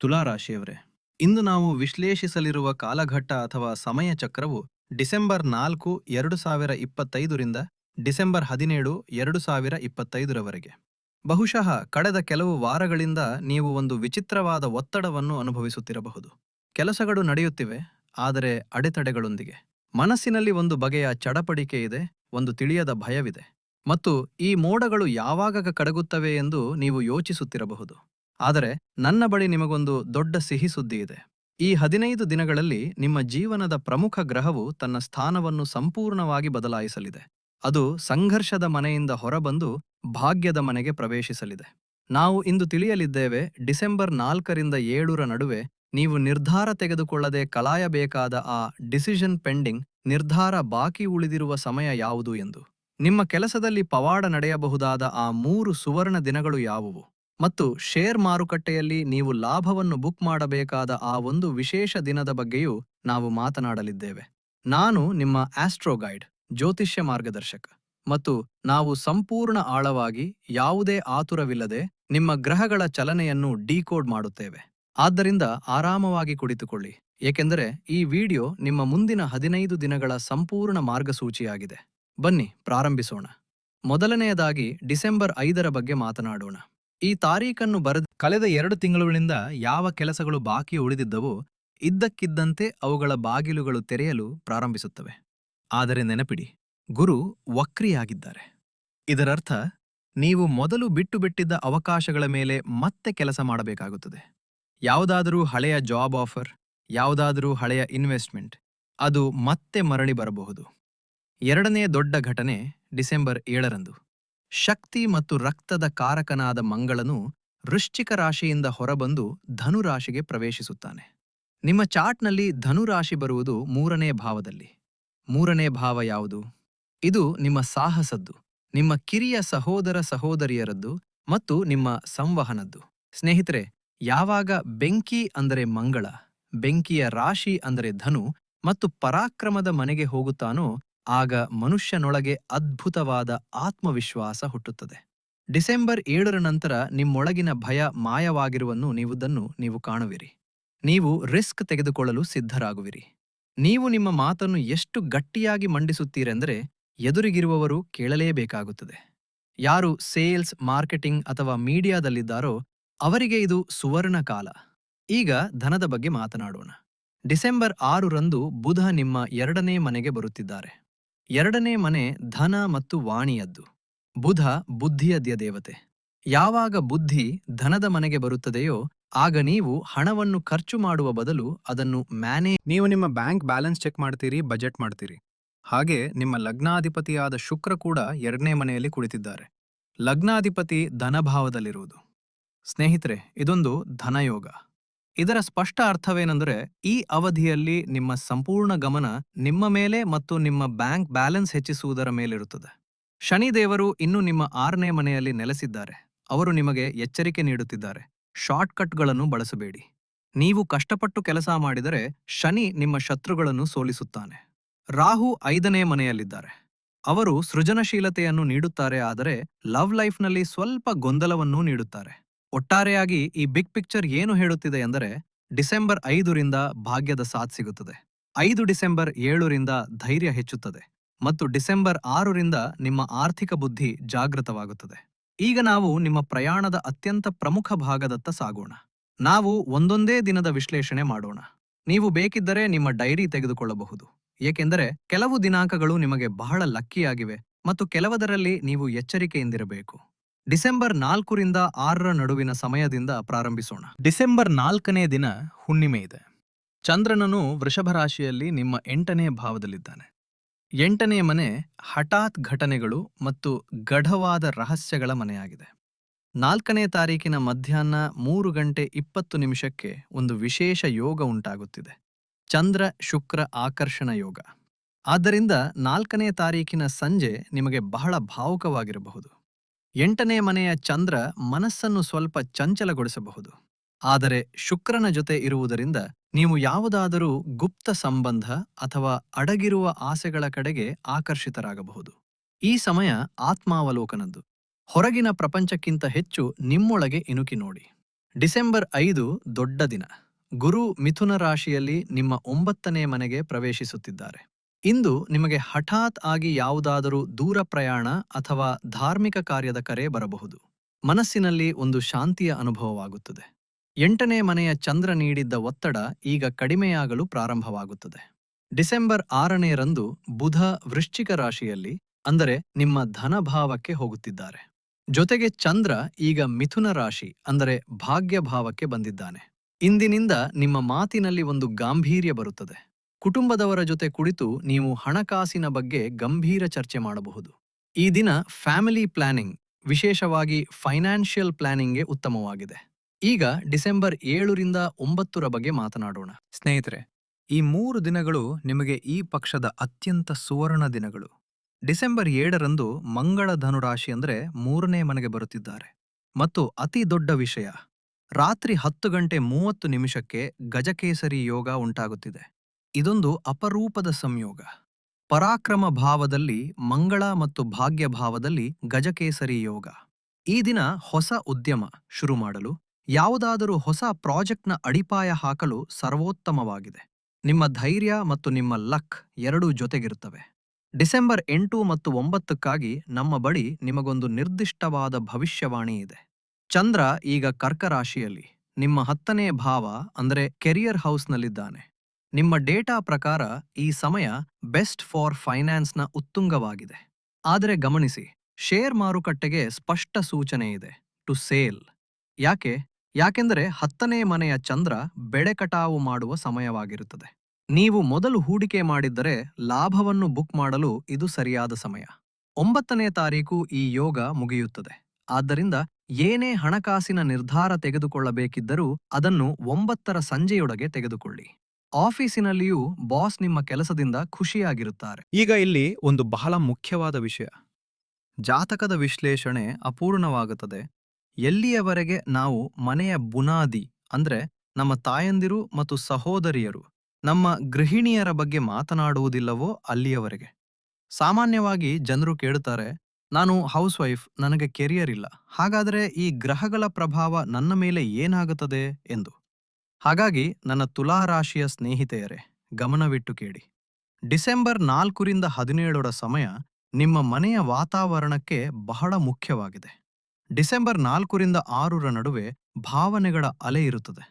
ತುಲಾರಾಶಿಯವರೇ ಇಂದು ನಾವು ವಿಶ್ಲೇಷಿಸಲಿರುವ ಕಾಲಘಟ್ಟ ಅಥವಾ ಸಮಯ ಚಕ್ರವು ಡಿಸೆಂಬರ್ ನಾಲ್ಕು, ಎರಡು ಸಾವಿರ ಇಪ್ಪತ್ತೈದರಿಂದ ಡಿಸೆಂಬರ್ ಹದಿನೇಳು, ಎರಡು ಸಾವಿರ ಇಪ್ಪತ್ತೈದರವರೆಗೆ ಬಹುಶಃ ಕಳೆದ ಕೆಲವು ವಾರಗಳಿಂದ ನೀವು ಒಂದು ವಿಚಿತ್ರವಾದ ಒತ್ತಡವನ್ನು ಅನುಭವಿಸುತ್ತಿರಬಹುದು. ಕೆಲಸಗಳು ನಡೆಯುತ್ತಿವೆ, ಆದರೆ ಅಡೆತಡೆಗಳೊಂದಿಗೆ. ಮನಸ್ಸಿನಲ್ಲಿ ಒಂದು ಬಗೆಯ ಚಡಪಡಿಕೆ ಇದೆ, ಒಂದು ತಿಳಿಯದ ಭಯವಿದೆ. ಮತ್ತು ಈ ಮೋಡಗಳು ಯಾವಾಗ ಕಡಗುತ್ತವೆ ಎಂದು ನೀವು ಯೋಚಿಸುತ್ತಿರಬಹುದು. ಆದರೆ ನನ್ನ ಬಳಿ ನಿಮಗೊಂದು ದೊಡ್ಡ ಸಿಹಿ ಸುದ್ದಿ ಇದೆ. ಈ ಹದಿನೈದು ದಿನಗಳಲ್ಲಿ ನಿಮ್ಮ ಜೀವನದ ಪ್ರಮುಖ ಗ್ರಹವು ತನ್ನ ಸ್ಥಾನವನ್ನು ಸಂಪೂರ್ಣವಾಗಿ ಬದಲಾಯಿಸಲಿದೆ. ಅದು ಸಂಘರ್ಷದ ಮನೆಯಿಂದ ಹೊರಬಂದು ಭಾಗ್ಯದ ಮನೆಗೆ ಪ್ರವೇಶಿಸಲಿದೆ. ನಾವು ಇಂದು ತಿಳಿಯಲಿದ್ದೇವೆ, ಡಿಸೆಂಬರ್ ನಾಲ್ಕರಿಂದ ಏಳರ ನಡುವೆ ನೀವು ನಿರ್ಧಾರ ತೆಗೆದುಕೊಳ್ಳದೆ ಕಲಾಯಬೇಕಾದ ಆ ಡಿಸಿಷನ್ ಪೆಂಡಿಂಗ್ ನಿರ್ಧಾರ ಬಾಕಿ ಉಳಿದಿರುವ ಸಮಯ ಯಾವುದು ಎಂದು. ನಿಮ್ಮ ಕೆಲಸದಲ್ಲಿ ಪವಾಡ ನಡೆಯಬಹುದಾದ ಆ ಮೂರು ಸುವರ್ಣ ದಿನಗಳು ಯಾವುವು? ಮತ್ತು ಶೇರ್ ಮಾರುಕಟ್ಟೆಯಲ್ಲಿ ನೀವು ಲಾಭವನ್ನು ಬುಕ್ ಮಾಡಬೇಕಾದ ಆ ಒಂದು ವಿಶೇಷ ದಿನದ ಬಗ್ಗೆಯೂ ನಾವು ಮಾತನಾಡಲಿದ್ದೇವೆ. ನಾನು ನಿಮ್ಮ ಆಸ್ಟ್ರೋ ಗೈಡ್, ಜ್ಯೋತಿಷ್ಯ ಮಾರ್ಗದರ್ಶಕ ಮತ್ತು ನಾವು ಸಂಪೂರ್ಣ ಆಳವಾಗಿ ಯಾವುದೇ ಆತುರವಿಲ್ಲದೆ ನಿಮ್ಮ ಗ್ರಹಗಳ ಚಲನೆಯನ್ನು ಡಿಕೋಡ್ ಮಾಡುತ್ತೇವೆ. ಆದ್ದರಿಂದ ಆರಾಮವಾಗಿ ಕುಳಿತುಕೊಳ್ಳಿ, ಏಕೆಂದರೆ ಈ ವಿಡಿಯೋ ನಿಮ್ಮ ಮುಂದಿನ ಹದಿನೈದು ದಿನಗಳ ಸಂಪೂರ್ಣ ಮಾರ್ಗಸೂಚಿಯಾಗಿದೆ. ಬನ್ನಿ, ಪ್ರಾರಂಭಿಸೋಣ. ಮೊದಲನೆಯದಾಗಿ ಡಿಸೆಂಬರ್ ಐದರ ಬಗ್ಗೆ ಮಾತನಾಡೋಣ. ಈ ತಾರೀಖನ್ನು ಬರೆದ ಕಳೆದ ಎರಡು ತಿಂಗಳುಗಳಿಂದ ಯಾವ ಕೆಲಸಗಳು ಬಾಕಿ ಉಳಿದಿದ್ದವೋ ಇದ್ದಕ್ಕಿದ್ದಂತೆ ಅವುಗಳ ಬಾಗಿಲುಗಳು ತೆರೆಯಲು ಪ್ರಾರಂಭಿಸುತ್ತವೆ. ಆದರೆ ನೆನಪಿಡಿ, ಗುರು ವಕ್ರಿಯಾಗಿದ್ದಾರೆ. ಇದರರ್ಥ, ನೀವು ಮೊದಲು ಬಿಟ್ಟು ಬಿಟ್ಟಿದ್ದ ಅವಕಾಶಗಳ ಮೇಲೆ ಮತ್ತೆ ಕೆಲಸ ಮಾಡಬೇಕಾಗುತ್ತದೆ. ಯಾವುದಾದರೂ ಹಳೆಯ ಜಾಬ್ ಆಫರ್, ಯಾವುದಾದರೂ ಹಳೆಯ ಇನ್ವೆಸ್ಟ್ಮೆಂಟ್, ಅದು ಮತ್ತೆ ಮರಳಿ ಬರಬಹುದು. ಎರಡನೇ ದೊಡ್ಡ ಘಟನೆ ಡಿಸೆಂಬರ್ ಏಳರಂದು. ಶಕ್ತಿ ಮತ್ತು ರಕ್ತದ ಕಾರಕನಾದ ಮಂಗಳನು ವೃಶ್ಚಿಕ ರಾಶಿಯಿಂದ ಹೊರಬಂದು ಧನುರಾಶಿಗೆ ಪ್ರವೇಶಿಸುತ್ತಾನೆ. ನಿಮ್ಮ ಚಾರ್ಟ್ನಲ್ಲಿ ಧನುರಾಶಿ ಬರುವುದು ಮೂರನೇ ಭಾವದಲ್ಲಿ. ಮೂರನೇ ಭಾವ ಯಾವುದು? ಇದು ನಿಮ್ಮ ಸಾಹಸದ್ದು. ನಿಮ್ಮ ಕಿರಿಯ ಸಹೋದರ ಸಹೋದರಿಯರದ್ದು ಮತ್ತು ನಿಮ್ಮ ಸಂವಹನದ್ದು. ಸ್ನೇಹಿತರೆ, ಯಾವಾಗ ಬೆಂಕಿ ಅಂದರೆ ಮಂಗಳ, ಬೆಂಕಿಯ ರಾಶಿ ಅಂದರೆ ಧನು ಮತ್ತು ಪರಾಕ್ರಮದ ಮನೆಗೆ ಹೋಗುತ್ತಾನೋ ಆಗ ಮನುಷ್ಯನೊಳಗೆ ಅದ್ಭುತವಾದ ಆತ್ಮವಿಶ್ವಾಸ ಹುಟ್ಟುತ್ತದೆ. ಡಿಸೆಂಬರ್ ಏಳರ ನಂತರ ನಿಮ್ಮೊಳಗಿನ ಭಯ ಮಾಯವಾಗಿರುವನ್ನು ನೀವುದನ್ನು ನೀವು ಕಾಣುವಿರಿ. ನೀವು ರಿಸ್ಕ್ ತೆಗೆದುಕೊಳ್ಳಲು ಸಿದ್ಧರಾಗುವಿರಿ. ನೀವು ನಿಮ್ಮ ಮಾತನ್ನು ಎಷ್ಟು ಗಟ್ಟಿಯಾಗಿ ಮಂಡಿಸುತ್ತೀರೆಂದರೆ ಎದುರಿಗಿರುವವರು ಕೇಳಲೇಬೇಕಾಗುತ್ತದೆ. ಯಾರು ಸೇಲ್ಸ್, ಮಾರ್ಕೆಟಿಂಗ್ ಅಥವಾ ಮೀಡಿಯಾದಲ್ಲಿದ್ದಾರೋ ಅವರಿಗೆ ಇದು ಸುವರ್ಣ ಕಾಲ. ಈಗ ಧನದ ಬಗ್ಗೆ ಮಾತನಾಡೋಣ. ಡಿಸೆಂಬರ್ ಆರರಂದು ಬುಧ ನಿಮ್ಮ ಎರಡನೇ ಮನೆಗೆ ಬರುತ್ತಿದ್ದಾರೆ. ಎರಡನೇ ಮನೆ ಧನ ಮತ್ತು ವಾಣಿಯದ್ದು. ಬುಧ ಬುದ್ಧಿಯದ್ಯ ದೇವತೆ. ಯಾವಾಗ ಬುದ್ಧಿ ಧನದ ಮನೆಗೆ ಬರುತ್ತದೆಯೋ, ಆಗ ನೀವು ಹಣವನ್ನು ಖರ್ಚು ಮಾಡುವ ಬದಲು ಅದನ್ನು ಮ್ಯಾನೇ ನೀವು ನಿಮ್ಮ ಬ್ಯಾಂಕ್ ಬ್ಯಾಲೆನ್ಸ್ ಚೆಕ್ ಮಾಡ್ತೀರಿ, ಬಜೆಟ್ ಮಾಡ್ತೀರಿ. ಹಾಗೆ ನಿಮ್ಮ ಲಗ್ನಾಧಿಪತಿಯಾದ ಶುಕ್ರ ಕೂಡ ಎರಡನೇ ಮನೆಯಲ್ಲಿ ಕುಳಿತಿದ್ದಾರೆ. ಲಗ್ನಾಧಿಪತಿ ಧನಭಾವದಲ್ಲಿರುವುದು. ಸ್ನೇಹಿತರೆ, ಇದೊಂದು ಧನಯೋಗ. ಇದರ ಸ್ಪಷ್ಟ ಅರ್ಥವೇನೆಂದರೆ, ಈ ಅವಧಿಯಲ್ಲಿ ನಿಮ್ಮ ಸಂಪೂರ್ಣ ಗಮನ ನಿಮ್ಮ ಮೇಲೆ ಮತ್ತು ನಿಮ್ಮ ಬ್ಯಾಂಕ್ ಬ್ಯಾಲೆನ್ಸ್ ಹೆಚ್ಚಿಸುವುದರ ಮೇಲಿರುತ್ತದೆ. ಶನಿದೇವರು ಇನ್ನು ನಿಮ್ಮ ಆರನೇ ಮನೆಯಲ್ಲಿ ನೆಲೆಸಿದ್ದಾರೆ. ಅವರು ನಿಮಗೆ ಎಚ್ಚರಿಕೆ ನೀಡುತ್ತಿದ್ದಾರೆ. ಶಾರ್ಟ್ಕಟ್ಗಳನ್ನು ಬಳಸಬೇಡಿ. ನೀವು ಕಷ್ಟಪಟ್ಟು ಕೆಲಸ ಮಾಡಿದರೆ ಶನಿ ನಿಮ್ಮ ಶತ್ರುಗಳನ್ನು ಸೋಲಿಸುತ್ತಾನೆ. ರಾಹು ಐದನೇ ಮನೆಯಲ್ಲಿದ್ದಾರೆ. ಅವರು ಸೃಜನಶೀಲತೆಯನ್ನು ನೀಡುತ್ತಾರೆ, ಆದರೆ ಲವ್ ಲೈಫ್ನಲ್ಲಿ ಸ್ವಲ್ಪ ಗೊಂದಲವನ್ನೂ ನೀಡುತ್ತಾರೆ. ಒಟ್ಟಾರೆಯಾಗಿ ಈ ಬಿಗ್ ಪಿಕ್ಚರ್ ಏನು ಹೇಳುತ್ತಿದೆ ಎಂದರೆ ಡಿಸೆಂಬರ್ ಐದರಿಂದ ಭಾಗ್ಯದ ಸಾಥ್ ಸಿಗುತ್ತದೆ. ಐದು ಡಿಸೆಂಬರ್ ಏಳರಿಂದ ಧೈರ್ಯ ಹೆಚ್ಚುತ್ತದೆ ಮತ್ತು ಡಿಸೆಂಬರ್ ಆರರಿಂದ ನಿಮ್ಮ ಆರ್ಥಿಕ ಬುದ್ಧಿ ಜಾಗೃತವಾಗುತ್ತದೆ. ಈಗ ನಾವು ನಿಮ್ಮ ಪ್ರಯಾಣದ ಅತ್ಯಂತ ಪ್ರಮುಖ ಭಾಗದತ್ತ ಸಾಗೋಣ. ನಾವು ಒಂದೊಂದೇ ದಿನದ ವಿಶ್ಲೇಷಣೆ ಮಾಡೋಣ. ನೀವು ಬೇಕಿದ್ದರೆ ನಿಮ್ಮ ಡೈರಿ ತೆಗೆದುಕೊಳ್ಳಬಹುದು. ಏಕೆಂದರೆ ಕೆಲವು ದಿನಾಂಕಗಳು ನಿಮಗೆ ಬಹಳ ಲಕ್ಕಿಯಾಗಿವೆ ಮತ್ತು ಕೆಲವದರಲ್ಲಿ ನೀವು ಎಚ್ಚರಿಕೆಯಿಂದಿರಬೇಕು. ಡಿಸೆಂಬರ್ ನಾಲ್ಕರಿಂದ ಆರರ ನಡುವಿನ ಸಮಯದಿಂದ ಪ್ರಾರಂಭಿಸೋಣ. ಡಿಸೆಂಬರ್ ನಾಲ್ಕನೇ ದಿನ ಹುಣ್ಣಿಮೆ ಇದೆ. ಚಂದ್ರನನು ವೃಷಭ ರಾಶಿಯಲ್ಲಿ ನಿಮ್ಮ ಎಂಟನೇ ಭಾವದಲ್ಲಿದ್ದಾನೆ. ಎಂಟನೇ ಮನೆ ಹಠಾತ್ ಘಟನೆಗಳು ಮತ್ತು ಗಢವಾದ ರಹಸ್ಯಗಳ ಮನೆಯಾಗಿದೆ. ನಾಲ್ಕನೇ ತಾರೀಕಿನ ಮಧ್ಯಾಹ್ನ ಮೂರು ಗಂಟೆ ಇಪ್ಪತ್ತು ನಿಮಿಷಕ್ಕೆ ಒಂದು ವಿಶೇಷ ಯೋಗ ಉಂಟಾಗುತ್ತಿದೆ. ಚಂದ್ರ ಶುಕ್ರ ಆಕರ್ಷಣ ಯೋಗ. ಆದ್ದರಿಂದ ನಾಲ್ಕನೇ ತಾರೀಕಿನ ಸಂಜೆ ನಿಮಗೆ ಬಹಳ ಭಾವುಕವಾಗಿರಬಹುದು. ಎಂಟನೇ ಮನೆಯ ಚಂದ್ರ ಮನಸ್ಸನ್ನು ಸ್ವಲ್ಪ ಚಂಚಲಗೊಳಿಸಬಹುದು. ಆದರೆ ಶುಕ್ರನ ಜೊತೆ ಇರುವುದರಿಂದ ನೀವು ಯಾವುದಾದರೂ ಗುಪ್ತ ಸಂಬಂಧ ಅಥವಾ ಅಡಗಿರುವ ಆಸೆಗಳ ಕಡೆಗೆ ಆಕರ್ಷಿತರಾಗಬಹುದು. ಈ ಸಮಯ ಆತ್ಮಾವಲೋಕನದ್ದು. ಹೊರಗಿನ ಪ್ರಪಂಚಕ್ಕಿಂತ ಹೆಚ್ಚು ನಿಮ್ಮೊಳಗೆ ಇಣುಕಿ ನೋಡಿ. ಡಿಸೆಂಬರ್ ಐದು ದೊಡ್ಡ ದಿನ. ಗುರು ಮಿಥುನ ರಾಶಿಯಲ್ಲಿ ನಿಮ್ಮ ಒಂಬತ್ತನೇ ಮನೆಗೆ ಪ್ರವೇಶಿಸುತ್ತಿದ್ದಾರೆ. ಇಂದು ನಿಮಗೆ ಹಠಾತ್ ಆಗಿ ಯಾವುದಾದರೂ ದೂರ ಪ್ರಯಾಣ ಅಥವಾ ಧಾರ್ಮಿಕ ಕಾರ್ಯದ ಕರೆ ಬರಬಹುದು. ಮನಸ್ಸಿನಲ್ಲಿ ಒಂದು ಶಾಂತಿಯ ಅನುಭವವಾಗುತ್ತದೆ. ಎಂಟನೇ ಮನೆಯ ಚಂದ್ರ ನೀಡಿದ್ದ ಒತ್ತಡ ಈಗ ಕಡಿಮೆಯಾಗಲು ಪ್ರಾರಂಭವಾಗುತ್ತದೆ. ಡಿಸೆಂಬರ್ ಆರನೆಯರಂದು ಬುಧ ವೃಶ್ಚಿಕ ರಾಶಿಯಲ್ಲಿ, ಅಂದರೆ ನಿಮ್ಮ ಧನಭಾವಕ್ಕೆ ಹೋಗುತ್ತಿದ್ದಾರೆ. ಜೊತೆಗೆ ಚಂದ್ರ ಈಗ ಮಿಥುನ ರಾಶಿ, ಅಂದರೆ ಭಾಗ್ಯಭಾವಕ್ಕೆ ಬಂದಿದ್ದಾನೆ. ಇಂದಿನಿಂದ ನಿಮ್ಮ ಮಾತಿನಲ್ಲಿ ಒಂದು ಗಾಂಭೀರ್ಯ ಬರುತ್ತದೆ. ಕುಟುಂಬದವರ ಜೊತೆ ಕುಳಿತು ನೀವು ಹಣಕಾಸಿನ ಬಗ್ಗೆ ಗಂಭೀರ ಚರ್ಚೆ ಮಾಡಬಹುದು. ಈ ದಿನ ಫ್ಯಾಮಿಲಿ ಪ್ಲಾನಿಂಗ್, ವಿಶೇಷವಾಗಿ ಫೈನಾನ್ಷಿಯಲ್ ಪ್ಲಾನಿಂಗ್ಗೆ ಉತ್ತಮವಾಗಿದೆ. ಈಗ ಡಿಸೆಂಬರ್ ಏಳರಿಂದ ಒಂಬತ್ತರ ಬಗ್ಗೆ ಮಾತನಾಡೋಣ. ಸ್ನೇಹಿತರೆ, ಈ ಮೂರು ದಿನಗಳು ನಿಮಗೆ ಈ ಪಕ್ಷದ ಅತ್ಯಂತ ಸುವರ್ಣ ದಿನಗಳು. ಡಿಸೆಂಬರ್ ಏಳರಂದು ಮಂಗಳ ಧನುರಾಶಿ ಅಂದರೆ ಮೂರನೇ ಮನೆಗೆ ಬರುತ್ತಿದ್ದಾರೆ. ಮತ್ತು ಅತಿ ದೊಡ್ಡ ವಿಷಯ, ರಾತ್ರಿ ಹತ್ತು ಗಂಟೆ ಮೂವತ್ತು ನಿಮಿಷಕ್ಕೆ ಗಜಕೇಸರಿ ಯೋಗ ಉಂಟಾಗುತ್ತಿದೆ. ಇದೊಂದು ಅಪರೂಪದ ಸಂಯೋಗ. ಪರಾಕ್ರಮ ಭಾವದಲ್ಲಿ ಮಂಗಳ ಮತ್ತು ಭಾಗ್ಯ ಭಾವದಲ್ಲಿ ಗಜಕೇಸರಿ ಯೋಗ. ಈ ದಿನ ಹೊಸ ಉದ್ಯಮ ಶುರು ಮಾಡಲು, ಯಾವುದಾದರೂ ಹೊಸ ಪ್ರಾಜೆಕ್ಟ್ನ ಅಡಿಪಾಯ ಹಾಕಲು ಸರ್ವೋತ್ತಮವಾಗಿದೆ. ನಿಮ್ಮ ಧೈರ್ಯ ಮತ್ತು ನಿಮ್ಮ ಲಕ್ ಎರಡೂ ಜೊತೆಗಿರುತ್ತವೆ. ಡಿಸೆಂಬರ್ ಎಂಟು ಮತ್ತು ಒಂಬತ್ತಕ್ಕಾಗಿ ನಮ್ಮ ಬಳಿ ನಿಮಗೊಂದು ನಿರ್ದಿಷ್ಟವಾದ ಭವಿಷ್ಯವಾಣಿ ಇದೆ. ಚಂದ್ರ ಈಗ ಕರ್ಕರಾಶಿಯಲ್ಲಿ. ನಿಮ್ಮ ಹತ್ತನೇ ಭಾವ ಅಂದರೆ ಕೆರಿಯರ್ ಹೌಸ್ನಲ್ಲಿದ್ದಾನೆ. ನಿಮ್ಮ ಡೇಟಾ ಪ್ರಕಾರ ಈ ಸಮಯ ಬೆಸ್ಟ್ ಫಾರ್ ಫೈನಾನ್ಸ್ನ ಉತ್ತುಂಗವಾಗಿದೆ. ಆದರೆ ಗಮನಿಸಿ ಶೇರ್ ಮಾರುಕಟ್ಟೆಗೆ ಸ್ಪಷ್ಟ ಸೂಚನೆ ಇದೆ, ಟು ಸೇಲ್. ಯಾಕೆ? ಯಾಕೆಂದರೆ ಹತ್ತನೇ ಮನೆಯ ಚಂದ್ರ ಬೆಳೆ ಕಟಾವು ಮಾಡುವ ಸಮಯವಾಗಿರುತ್ತದೆ. ನೀವು ಮೊದಲು ಹೂಡಿಕೆ ಮಾಡಿದ್ದರೆ ಲಾಭವನ್ನು ಬುಕ್ ಮಾಡಲು ಇದು ಸರಿಯಾದ ಸಮಯ. ಒಂಬತ್ತನೇ ತಾರೀಕು ಈ ಯೋಗ ಮುಗಿಯುತ್ತದೆ. ಆದ್ದರಿಂದ ಏನೇ ಹಣಕಾಸಿನ ನಿರ್ಧಾರ ತೆಗೆದುಕೊಳ್ಳಬೇಕಿದ್ದರೂ ಅದನ್ನು ಒಂಬತ್ತರ ಸಂಜೆಯೊಳಗೆ ತೆಗೆದುಕೊಳ್ಳಿ. ಆಫೀಸಿನಲ್ಲಿಯೂ ಬಾಸ್ ನಿಮ್ಮ ಕೆಲಸದಿಂದ ಖುಷಿಯಾಗಿರುತ್ತಾರೆ. ಈಗ ಇಲ್ಲಿ ಒಂದು ಬಹಳ ಮುಖ್ಯವಾದ ವಿಷಯ. ಜಾತಕದ ವಿಶ್ಲೇಷಣೆ ಅಪೂರ್ಣವಾಗುತ್ತದೆ. ಎಲ್ಲಿಯವರೆಗೆ ನಾವು ಮನೆಯ ಬುನಾದಿ, ಅಂದ್ರೆ ನಮ್ಮ ತಾಯಂದಿರು ಮತ್ತು ಸಹೋದರಿಯರು, ನಮ್ಮ ಗೃಹಿಣಿಯರ ಬಗ್ಗೆ ಮಾತನಾಡುವುದಿಲ್ಲವೋ ಅಲ್ಲಿಯವರೆಗೆ? ಸಾಮಾನ್ಯವಾಗಿ ಜನರು ಕೇಳುತ್ತಾರೆ, ನಾನು ಹೌಸ್ ವೈಫ್ ನನಗೆ ಕೆರಿಯರ್ ಇಲ್ಲ. ಹಾಗಾದರೆ ಈ ಗ್ರಹಗಳ ಪ್ರಭಾವ ನನ್ನ ಮೇಲೆ ಏನಾಗುತ್ತದೆ? ಎಂದು. ಹಾಗಾಗಿ ನನ್ನ ತುಲಾರಾಶಿಯ ಸ್ನೇಹಿತೆಯರೇ, ಗಮನವಿಟ್ಟು ಕೇಳಿ. ಡಿಸೆಂಬರ್ ನಾಲ್ಕರಿಂದ ಹದಿನೇಳರ ಸಮಯ ನಿಮ್ಮ ಮನೆಯ ವಾತಾವರಣಕ್ಕೆ ಬಹಳ ಮುಖ್ಯವಾಗಿದೆ. ಡಿಸೆಂಬರ್ ನಾಲ್ಕರಿಂದ ಆರರ ನಡುವೆ ಭಾವನೆಗಳ ಅಲೆ ಇರುತ್ತದೆ.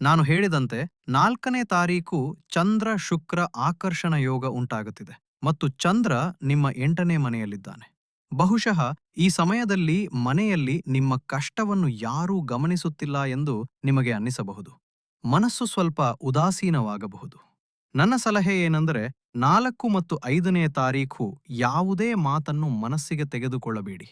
ನಾನು ಹೇಳಿದಂತೆ ನಾಲ್ಕನೇ ತಾರೀಕು ಚಂದ್ರ ಶುಕ್ರ ಆಕರ್ಷಣ ಯೋಗ ಉಂಟಾಗುತ್ತಿದೆ ಮತ್ತು ಚಂದ್ರ ನಿಮ್ಮ ಎಂಟನೇ ಮನೆಯಲ್ಲಿದ್ದಾನೆ. ಬಹುಶಃ ಈ ಸಮಯದಲ್ಲಿ ಮನೆಯಲ್ಲಿ ನಿಮ್ಮ ಕಷ್ಟವನ್ನು ಯಾರೂ ಗಮನಿಸುತ್ತಿಲ್ಲ ಎಂದು ನಿಮಗೆ ಅನ್ನಿಸಬಹುದು. ಮನಸ್ಸು ಸ್ವಲ್ಪ ಉದಾಸೀನವಾಗಬಹುದು. ನನ್ನ ಸಲಹೆ ಏನೆಂದರೆ ನಾಲ್ಕು ಮತ್ತು ಐದನೇ ತಾರೀಖು ಯಾವುದೇ ಮಾತನ್ನು ಮನಸ್ಸಿಗೆ ತೆಗೆದುಕೊಳ್ಳಬೇಡಿ.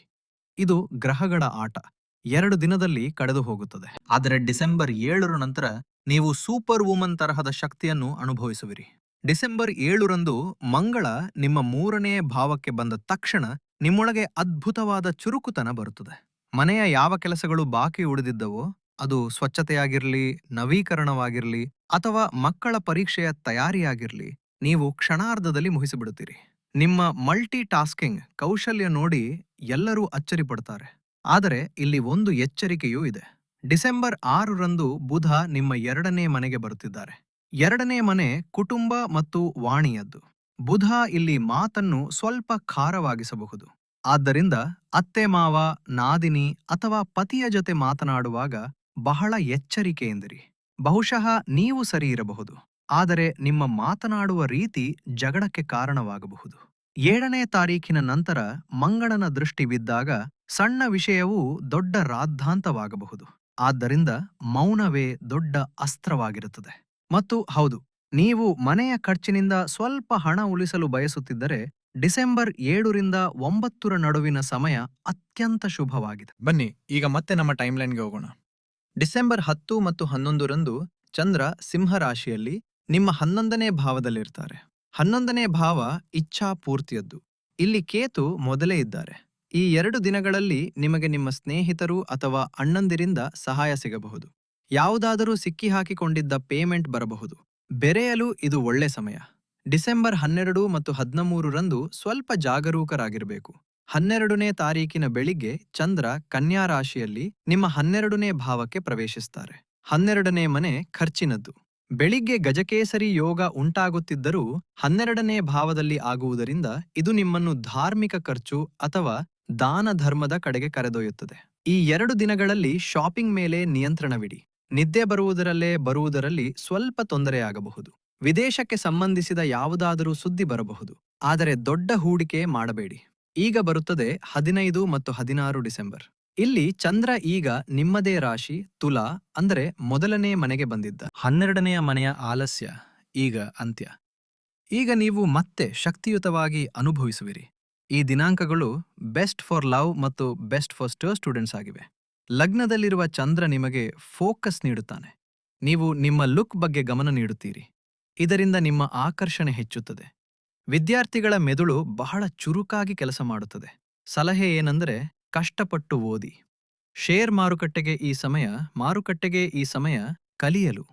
ಇದು ಗ್ರಹಗಳ ಆಟ. ಎರಡು ದಿನದಲ್ಲಿ ಕಳೆದು ಹೋಗುತ್ತದೆ. ಆದರೆ ಡಿಸೆಂಬರ್ ಏಳರ ನಂತರ ನೀವು ಸೂಪರ್ ವುಮನ್ ತರಹದ ಶಕ್ತಿಯನ್ನು ಅನುಭವಿಸುವಿರಿ. ಡಿಸೆಂಬರ್ ಏಳರಂದು ಮಂಗಳ ನಿಮ್ಮ ಮೂರನೇ ಭಾವಕ್ಕೆ ಬಂದ ತಕ್ಷಣ ನಿಮ್ಮೊಳಗೆ ಅದ್ಭುತವಾದ ಚುರುಕುತನ ಬರುತ್ತದೆ. ಮನೆಯ ಯಾವ ಕೆಲಸಗಳು ಬಾಕಿ ಉಳಿದಿದ್ದವೋ ಅದು ಸ್ವಚ್ಛತೆಯಾಗಿರಲಿ, ನವೀಕರಣವಾಗಿರಲಿ ಅಥವಾ ಮಕ್ಕಳ ಪರೀಕ್ಷೆಯ ತಯಾರಿಯಾಗಿರಲಿ, ನೀವು ಕ್ಷಣಾರ್ಧದಲ್ಲಿ ಮುಗಿಸಿಬಿಡುತ್ತೀರಿ. ನಿಮ್ಮ ಮಲ್ಟಿ ಟಾಸ್ಕಿಂಗ್ ಕೌಶಲ್ಯ ನೋಡಿ ಎಲ್ಲರೂ ಅಚ್ಚರಿ ಪಡ್ತಾರೆ ಆದರೆ ಇಲ್ಲಿ ಒಂದು ಎಚ್ಚರಿಕೆಯೂ ಇದೆ. ಡಿಸೆಂಬರ್ ಆರರಂದು ಬುಧ ನಿಮ್ಮ ಎರಡನೇ ಮನೆಗೆ ಬರುತ್ತಿದ್ದಾರೆ. ಎರಡನೇ ಮನೆ ಕುಟುಂಬ ಮತ್ತು ವಾಣಿಯದ್ದು. ಬುಧ ಇಲ್ಲಿ ಮಾತನ್ನು ಸ್ವಲ್ಪ ಖಾರವಾಗಿಸಬಹುದು. ಆದ್ದರಿಂದ ಅತ್ತೆ, ಮಾವ, ನಾದಿನಿ ಅಥವಾ ಪತಿಯ ಜೊತೆ ಮಾತನಾಡುವಾಗ ಬಹಳ ಎಚ್ಚರಿಕೆಯಿಂದಿರಿ ಬಹುಶಃ ನೀವು ಸರಿ ಇರಬಹುದು. ಆದರೆ ನಿಮ್ಮ ಮಾತನಾಡುವ ರೀತಿ ಜಗಳಕ್ಕೆ ಕಾರಣವಾಗಬಹುದು. ಏಳನೇ ತಾರೀಖಿನ ನಂತರ ಮಂಗಳನ ದೃಷ್ಟಿ ಬಿದ್ದಾಗ ಸಣ್ಣ ವಿಷಯವೂ ದೊಡ್ಡ ರಾದ್ಧಾಂತವಾಗಬಹುದು. ಆದ್ದರಿಂದ ಮೌನವೇ ದೊಡ್ಡ ಅಸ್ತ್ರವಾಗಿರುತ್ತದೆ. ಮತ್ತು ಹೌದು, ನೀವು ಮನೆಯ ಖರ್ಚಿನಿಂದ ಸ್ವಲ್ಪ ಹಣ ಉಳಿಸಲು ಬಯಸುತ್ತಿದ್ದರೆ ಡಿಸೆಂಬರ್ ಏಳರಿಂದ ಒಂಬತ್ತರ ನಡುವಿನ ಸಮಯ ಅತ್ಯಂತ ಶುಭವಾಗಿದೆ. ಬನ್ನಿ, ಈಗ ಮತ್ತೆ ನಮ್ಮ ಟೈಮ್ಲೈನ್ಗೆ ಹೋಗೋಣ. ಡಿಸೆಂಬರ್ ಹತ್ತು ಮತ್ತು ಹನ್ನೊಂದರಂದು ಚಂದ್ರ ಸಿಂಹ ರಾಶಿಯಲ್ಲಿ ನಿಮ್ಮ ಹನ್ನೊಂದನೇ ಭಾವದಲ್ಲಿರ್ತಾರೆ. ಹನ್ನೊಂದನೇ ಭಾವ ಇಚ್ಛಾ ಪೂರ್ತಿಯದ್ದು. ಇಲ್ಲಿ ಕೇತು ಮೊದಲೇ ಇದ್ದಾರೆ. ಈ ಎರಡು ದಿನಗಳಲ್ಲಿ ನಿಮಗೆ ನಿಮ್ಮ ಸ್ನೇಹಿತರು ಅಥವಾ ಅಣ್ಣಂದಿರಿಂದ ಸಹಾಯ ಸಿಗಬಹುದು. ಯಾವುದಾದರೂ ಸಿಕ್ಕಿ ಹಾಕಿಕೊಂಡಿದ್ದ ಪೇಮೆಂಟ್ ಬರಬಹುದು. ಬೆರೆಯಲು ಇದು ಒಳ್ಳೆ ಸಮಯ. ಡಿಸೆಂಬರ್ ಹನ್ನೆರಡು ಮತ್ತು ಹದಿಮೂರರಂದು ಸ್ವಲ್ಪ ಜಾಗರೂಕರಾಗಿರಬೇಕು. ಹನ್ನೆರಡನೇ ತಾರೀಕಿನ ಬೆಳಿಗ್ಗೆ ಚಂದ್ರ ಕನ್ಯಾ ರಾಶಿಯಲ್ಲಿ ನಿಮ್ಮ ಹನ್ನೆರಡನೇ ಭಾವಕ್ಕೆ ಪ್ರವೇಶಿಸ್ತಾರೆ. ಹನ್ನೆರಡನೇ ಮನೆ ಖರ್ಚಿನದ್ದು. ಬೆಳಿಗ್ಗೆ ಗಜಕೇಸರಿ ಯೋಗ ಉಂಟಾಗುತ್ತಿದ್ದರೂ ಹನ್ನೆರಡನೇ ಭಾವದಲ್ಲಿ ಆಗುವುದರಿಂದ ಇದು ನಿಮ್ಮನ್ನು ಧಾರ್ಮಿಕ ಖರ್ಚು ಅಥವಾ ದಾನ ಧರ್ಮದ ಕಡೆಗೆ ಕರೆದೊಯ್ಯುತ್ತದೆ. ಈ ಎರಡು ದಿನಗಳಲ್ಲಿ ಶಾಪಿಂಗ್ ಮೇಲೆ ನಿಯಂತ್ರಣವಿಡಿ. ನಿದ್ದೆ ಬರುವುದರಲ್ಲೇ ಬರುವುದರಲ್ಲಿ ಸ್ವಲ್ಪ ತೊಂದರೆಯಾಗಬಹುದು ವಿದೇಶಕ್ಕೆ ಸಂಬಂಧಿಸಿದ ಯಾವುದಾದರೂ ಸುದ್ದಿ ಬರಬಹುದು. ಆದರೆ ದೊಡ್ಡ ಹೂಡಿಕೆ ಮಾಡಬೇಡಿ. ಈಗ ಬರುತ್ತದೆ ಹದಿನೈದು ಮತ್ತು ಹದಿನಾರು ಡಿಸೆಂಬರ್. ಇಲ್ಲಿ ಚಂದ್ರ ಈಗ ನಿಮ್ಮದೇ ರಾಶಿ, ತುಲಾ, ಅಂದರೆ ಮೊದಲನೇ ಮನೆಗೆ ಬಂದಿದ್ದ. ಹನ್ನೆರಡನೆಯ ಮನೆಯ ಆಲಸ್ಯ, ಈಗ ಅಂತ್ಯ. ಈಗ ನೀವು ಮತ್ತೆ ಶಕ್ತಿಯುತವಾಗಿ ಅನುಭವಿಸುವಿರಿ. ಈ ದಿನಾಂಕಗಳು ಬೆಸ್ಟ್ ಫಾರ್ ಲವ್ ಮತ್ತು ಬೆಸ್ಟ್ ಫಾರ್ ಸ್ಟರ್ ಸ್ಟೂಡೆಂಟ್ಸ್ ಆಗಿವೆ. ಲಗ್ನದಲ್ಲಿರುವ ಚಂದ್ರ ನಿಮಗೆ ಫೋಕಸ್ ನೀಡುತ್ತಾನೆ. ನೀವು ನಿಮ್ಮ ಲುಕ್ ಬಗ್ಗೆ ಗಮನ ನೀಡುತ್ತೀರಿ. ಇದರಿಂದ ನಿಮ್ಮ ಆಕರ್ಷಣೆ ಹೆಚ್ಚುತ್ತದೆ. ವಿದ್ಯಾರ್ಥಿಗಳ ಮೆದುಳು ಬಹಳ ಚುರುಕಾಗಿ ಕೆಲಸ ಮಾಡುತ್ತದೆ. ಸಲಹೆ ಏನೆಂದರೆ, ಕಷ್ಟಪಟ್ಟು ಓದಿ. ಶೇರ್ ಮಾರುಕಟ್ಟೆಗೆ ಈ ಸಮಯ, ಮಾರುಕಟ್ಟೆಗೆ ಈ ಸಮಯ ಕಲಿಯಲು.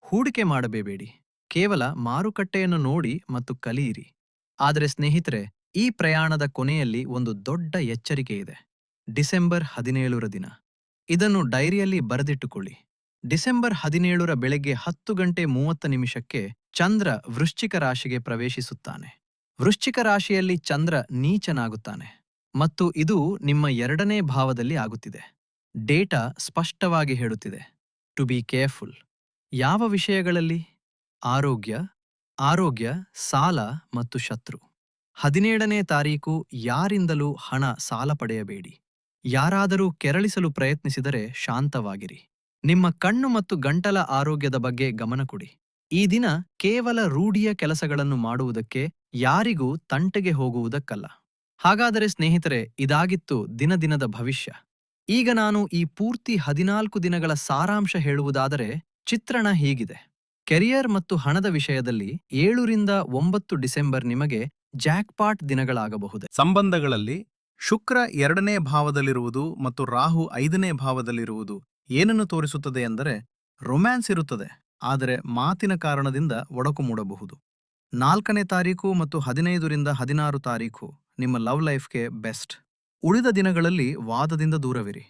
ಹೂಡಿಕೆ ಮಾಡಬೇಬೇಡಿ. ಕೇವಲ ಮಾರುಕಟ್ಟೆಯನ್ನು ನೋಡಿ ಮತ್ತು ಕಲಿಯಿರಿ. ಆದರೆ ಸ್ನೇಹಿತರೆ, ಈ ಪ್ರಯಾಣದ ಕೊನೆಯಲ್ಲಿ ಒಂದು ದೊಡ್ಡ ಎಚ್ಚರಿಕೆ ಇದೆ. ಡಿಸೆಂಬರ್ ಹದಿನೇಳರ ದಿನ. ಇದನ್ನು ಡೈರಿಯಲ್ಲಿ ಬರೆದಿಟ್ಟುಕೊಳ್ಳಿ. ಡಿಸೆಂಬರ್ ಹದಿನೇಳರ ಬೆಳಗ್ಗೆ ಹತ್ತು ಗಂಟೆ ಮೂವತ್ತು ನಿಮಿಷಕ್ಕೆ ಚಂದ್ರ ವೃಶ್ಚಿಕ ರಾಶಿಗೆ ಪ್ರವೇಶಿಸುತ್ತಾನೆ. ವೃಶ್ಚಿಕ ರಾಶಿಯಲ್ಲಿ ಚಂದ್ರ ನೀಚನಾಗುತ್ತಾನೆ ಮತ್ತು ಇದು ನಿಮ್ಮ ಎರಡನೇ ಭಾವದಲ್ಲಿ ಆಗುತ್ತಿದೆ. ಡೇಟಾ ಸ್ಪಷ್ಟವಾಗಿ ಹೇಳುತ್ತಿದೆ. ಟು ಬಿ ಕೇರ್ಫುಲ್ ಯಾವ ವಿಷಯಗಳಲ್ಲಿ? ಆರೋಗ್ಯ ಆರೋಗ್ಯ, ಸಾಲ ಮತ್ತು ಶತ್ರು. ಹದಿನೇಳನೇ ತಾರೀಕು ಯಾರಿಂದಲೂ ಹಣ ಸಾಲ ಪಡೆಯಬೇಡಿ. ಯಾರಾದರೂ ಕೆರಳಿಸಲು ಪ್ರಯತ್ನಿಸಿದರೆ ಶಾಂತವಾಗಿರಿ. ನಿಮ್ಮ ಕಣ್ಣು ಮತ್ತು ಗಂಟಲ ಆರೋಗ್ಯದ ಬಗ್ಗೆ ಗಮನ ಕೊಡಿ. ಈ ದಿನ ಕೇವಲ ರೂಢಿಯ ಕೆಲಸಗಳನ್ನು ಮಾಡುವುದಕ್ಕೆ ಯಾರಿಗೂ ತಂಟೆಗೆ ಹೋಗುವುದಕ್ಕಲ್ಲ. ಹಾಗಾದರೆ ಸ್ನೇಹಿತರೆ, ಇದಾಗಿತ್ತು ದಿನದಿನದ ಭವಿಷ್ಯ. ಈಗ ನಾನು ಈ ಪೂರ್ತಿ ಹದಿನಾಲ್ಕು ದಿನಗಳ ಸಾರಾಂಶ ಹೇಳುವುದಾದರೆ ಚಿತ್ರಣ ಹೀಗಿದೆ. ಕೆರಿಯರ್ ಮತ್ತು ಹಣದ ವಿಷಯದಲ್ಲಿ ಏಳರಿಂದ ಒಂಬತ್ತು ಡಿಸೆಂಬರ್ ನಿಮಗೆ ಜಾಕ್ಪಾಟ್ ದಿನಗಳಾಗಬಹುದು. ಸಂಬಂಧಗಳಲ್ಲಿ ಶುಕ್ರ ಎರಡನೇ ಭಾವದಲ್ಲಿರುವುದು ಮತ್ತು ರಾಹು ಐದನೇ ಭಾವದಲ್ಲಿರುವುದು. ಏನನ್ನು ತೋರಿಸುತ್ತದೆ ಎಂದರೆ ರೊಮ್ಯಾನ್ಸ್ ಇರುತ್ತದೆ, ಆದರೆ ಮಾತಿನ ಕಾರಣದಿಂದ ಒಡಕು ಮೂಡಬಹುದು. ನಾಲ್ಕನೇ ತಾರೀಕು ಮತ್ತು ಹದಿನೈದರಿಂದ ಹದಿನಾರು ತಾರೀಕು ನಿಮ್ಮ ಲವ್ ಲೈಫ್ಗೆ ಬೆಸ್ಟ್. ಉಳಿದ ದಿನಗಳಲ್ಲಿ ವಾದದಿಂದ ದೂರವಿರಿ.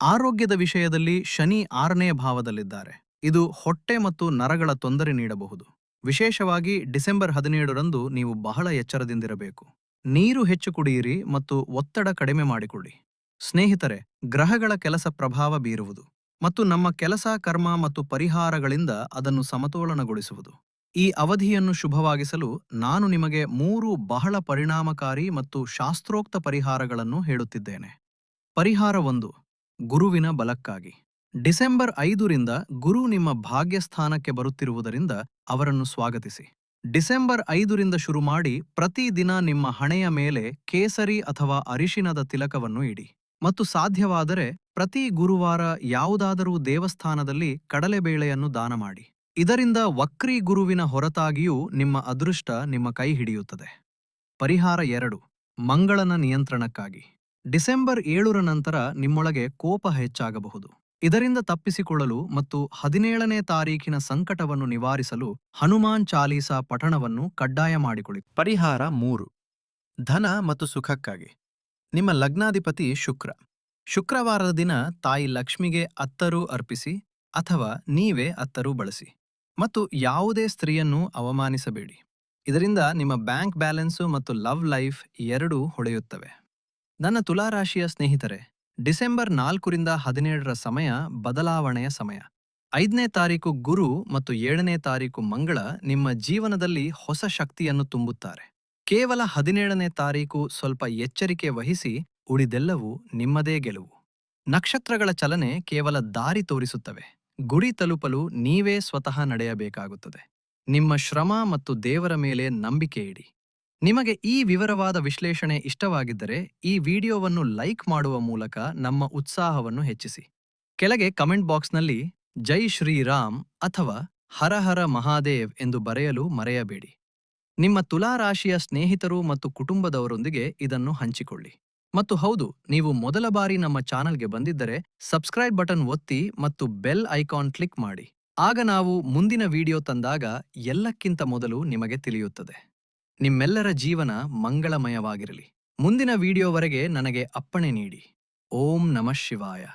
ಆರೋಗ್ಯದ ವಿಷಯದಲ್ಲಿ ಶನಿ ಆರನೇ ಭಾವದಲ್ಲಿದ್ದಾರೆ. ಇದು ಹೊಟ್ಟೆ ಮತ್ತು ನರಗಳ ತೊಂದರೆ ನೀಡಬಹುದು. ವಿಶೇಷವಾಗಿ ಡಿಸೆಂಬರ್ ಹದಿನೇಳರಂದು ನೀವು ಬಹಳ ಎಚ್ಚರದಿಂದಿರಬೇಕು. ನೀರು ಹೆಚ್ಚು ಕುಡಿಯಿರಿ ಮತ್ತು ಒತ್ತಡ ಕಡಿಮೆ ಮಾಡಿಕೊಳ್ಳಿ. ಸ್ನೇಹಿತರೆ, ಗ್ರಹಗಳ ಕೆಲಸ ಪ್ರಭಾವ ಬೀರುವುದು. ಮತ್ತು ನಮ್ಮ ಕೆಲಸ, ಕರ್ಮ ಮತ್ತು ಪರಿಹಾರಗಳಿಂದ ಅದನ್ನು ಸಮತೋಲನಗೊಳಿಸುವುದು. ಈ ಅವಧಿಯನ್ನು ಶುಭವಾಗಿಸಲು ನಾನು ನಿಮಗೆ ಮೂರು ಬಹಳ ಪರಿಣಾಮಕಾರಿ ಮತ್ತು ಶಾಸ್ತ್ರೋಕ್ತ ಪರಿಹಾರಗಳನ್ನು ಹೇಳುತ್ತಿದ್ದೇನೆ. ಪರಿಹಾರ ಒಂದು, ಗುರುವಿನ ಬಲಕ್ಕಾಗಿ. ಡಿಸೆಂಬರ್ ಐದರಿಂದ ಗುರು ನಿಮ್ಮ ಭಾಗ್ಯಸ್ಥಾನಕ್ಕೆ ಬರುತ್ತಿರುವುದರಿಂದ ಅವರನ್ನು ಸ್ವಾಗತಿಸಿ. ಡಿಸೆಂಬರ್ ಐದರಿಂದ ಶುರು ಮಾಡಿ ಪ್ರತಿದಿನ ನಿಮ್ಮ ಹಣೆಯ ಮೇಲೆ ಕೇಸರಿ ಅಥವಾ ಅರಿಶಿನದ ತಿಲಕವನ್ನು ಇಡಿ. ಮತ್ತು ಸಾಧ್ಯವಾದರೆ ಪ್ರತಿ ಗುರುವಾರ ಯಾವುದಾದರೂ ದೇವಸ್ಥಾನದಲ್ಲಿ ಕಡಲೆಬೇಳೆಯನ್ನು ದಾನ ಮಾಡಿ. ಇದರಿಂದ ವಕ್ರಿ ಗುರುವಿನ ಹೊರತಾಗಿಯೂ ನಿಮ್ಮ ಅದೃಷ್ಟ ನಿಮ್ಮ ಕೈ ಹಿಡಿಯುತ್ತದೆ. ಪರಿಹಾರ ಎರಡು, ಮಂಗಳನ ನಿಯಂತ್ರಣಕ್ಕಾಗಿ. ಡಿಸೆಂಬರ್ ಏಳರ ನಂತರ ನಿಮ್ಮೊಳಗೆ ಕೋಪ ಹೆಚ್ಚಾಗಬಹುದು. ಇದರಿಂದ ತಪ್ಪಿಸಿಕೊಳ್ಳಲು ಮತ್ತು ಹದಿನೇಳನೇ ತಾರೀಖಿನ ಸಂಕಟವನ್ನು ನಿವಾರಿಸಲು ಹನುಮಾನ್ ಚಾಲೀಸಾ ಪಠಣವನ್ನು ಕಡ್ಡಾಯ ಮಾಡಿಕೊಳ್ಳಿ. ಪರಿಹಾರ ಮೂರು, ಧನ ಮತ್ತು ಸುಖಕ್ಕಾಗಿ. ನಿಮ್ಮ ಲಗ್ನಾಧಿಪತಿ ಶುಕ್ರ. ಶುಕ್ರವಾರದ ದಿನ ತಾಯಿ ಲಕ್ಷ್ಮಿಗೆ ಅತ್ತರು ಅರ್ಪಿಸಿ ಅಥವಾ ನೀವೇ ಅತ್ತರು ಬಳಸಿ. ಮತ್ತು ಯಾವುದೇ ಸ್ತ್ರೀಯನ್ನು ಅವಮಾನಿಸಬೇಡಿ. ಇದರಿಂದ ನಿಮ್ಮ ಬ್ಯಾಂಕ್ ಬ್ಯಾಲೆನ್ಸು ಮತ್ತು ಲವ್ ಲೈಫ್ ಎರಡೂ ಹೊಳೆಯುತ್ತವೆ. ನನ್ನ ತುಲಾರಾಶಿಯ ಸ್ನೇಹಿತರೆ, ಡಿಸೆಂಬರ್ ನಾಲ್ಕರಿಂದ ಹದಿನೇಳರ ಸಮಯ ಬದಲಾವಣೆಯ ಸಮಯ. ಐದನೇ ತಾರೀಕು ಗುರು ಮತ್ತು ಏಳನೇ ತಾರೀಕು ಮಂಗಳ ನಿಮ್ಮ ಜೀವನದಲ್ಲಿ ಹೊಸ ಶಕ್ತಿಯನ್ನು ತುಂಬುತ್ತಾರೆ. ಕೇವಲ ಹದಿನೇಳನೇ ತಾರೀಕು ಸ್ವಲ್ಪ ಎಚ್ಚರಿಕೆ ವಹಿಸಿ ಉಳಿದೆಲ್ಲವೂ ನಿಮ್ಮದೇ ಗೆಲುವು. ನಕ್ಷತ್ರಗಳ ಚಲನೆ ಕೇವಲ ದಾರಿ ತೋರಿಸುತ್ತವೆ. ಗುರಿ ತಲುಪಲು ನೀವೇ ಸ್ವತಃ ನಡೆಯಬೇಕಾಗುತ್ತದೆ. ನಿಮ್ಮ ಶ್ರಮ ಮತ್ತು ದೇವರ ಮೇಲೆ ನಂಬಿಕೆ ಇಡಿ. ನಿಮಗೆ ಈ ವಿವರವಾದ ವಿಶ್ಲೇಷಣೆ ಇಷ್ಟವಾಗಿದ್ದರೆ ಈ ವಿಡಿಯೋವನ್ನು ಲೈಕ್ ಮಾಡುವ ಮೂಲಕ ನಮ್ಮ ಉತ್ಸಾಹವನ್ನು ಹೆಚ್ಚಿಸಿ. ಕೆಳಗೆ ಕಮೆಂಟ್ ಬಾಕ್ಸ್ನಲ್ಲಿ ಜೈ ಶ್ರೀರಾಮ್ ಅಥವಾ ಹರ ಹರ ಮಹಾದೇವ್ ಎಂದು ಬರೆಯಲು ಮರೆಯಬೇಡಿ. ನಿಮ್ಮ ತುಲಾರಾಶಿಯ ಸ್ನೇಹಿತರು ಮತ್ತು ಕುಟುಂಬದವರೊಂದಿಗೆ ಇದನ್ನು ಹಂಚಿಕೊಳ್ಳಿ. ಮತ್ತು ಹೌದು, ನೀವು ಮೊದಲ ಬಾರಿ ನಮ್ಮ ಚಾನಲ್ಗೆ ಬಂದಿದ್ದರೆ ಸಬ್ಸ್ಕ್ರೈಬ್ ಬಟನ್ ಒತ್ತಿ ಮತ್ತು ಬೆಲ್ ಐಕಾನ್ ಕ್ಲಿಕ್ ಮಾಡಿ. ಆಗ ನಾವು ಮುಂದಿನ ವಿಡಿಯೋ ತಂದಾಗ ಎಲ್ಲಕ್ಕಿಂತ ಮೊದಲು ನಿಮಗೆ ತಿಳಿಯುತ್ತದೆ. ನಿಮ್ಮೆಲ್ಲರ ಜೀವನ ಮಂಗಳಮಯವಾಗಿರಲಿ. ಮುಂದಿನ ವಿಡಿಯೋವರೆಗೆ ನನಗೆ ಅಪ್ಪಣೆ ನೀಡಿ. ಓಂ ನಮಃ ಶಿವಾಯ.